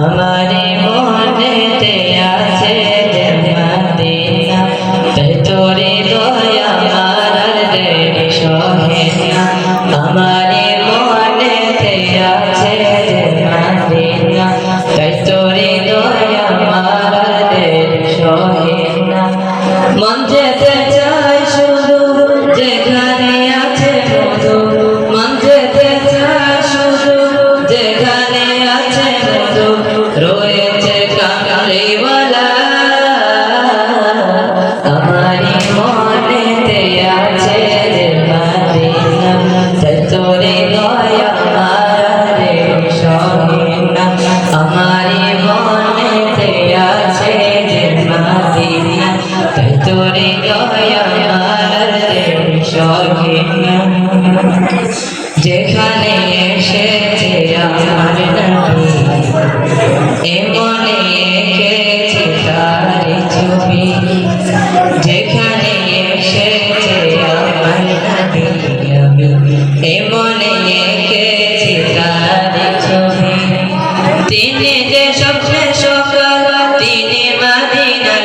আমারে মনেতে আছে যে মদিনা তাই তোরে দয়া মারার রে সহে না। আমারে মনেতে আছে যে মদিনা তাই তোরে দয়া মারার রে সহে না। মন যেতে তোরে দয়া সহিনা যেখানে এসেছে আমার নবী এমনে এঁকেছে তার ছবি। যেখানে এসেছে আমার আমি এমনে এঁকেছি তার ছবি। তিনি যে স্বপ্নে সকাল, তিনি মাদিনার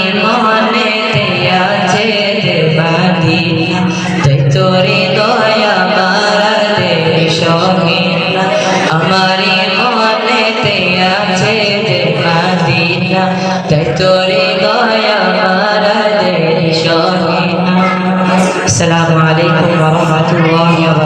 তোরে দয়া মারাতে সহিনা আমারি মনে আছে যে বাঁধিনা তাই তোরে দয়া মারাতে সহিনা আসসালামু আলাইকুম ওয়া রাহমাতুল্লাহি ওয়া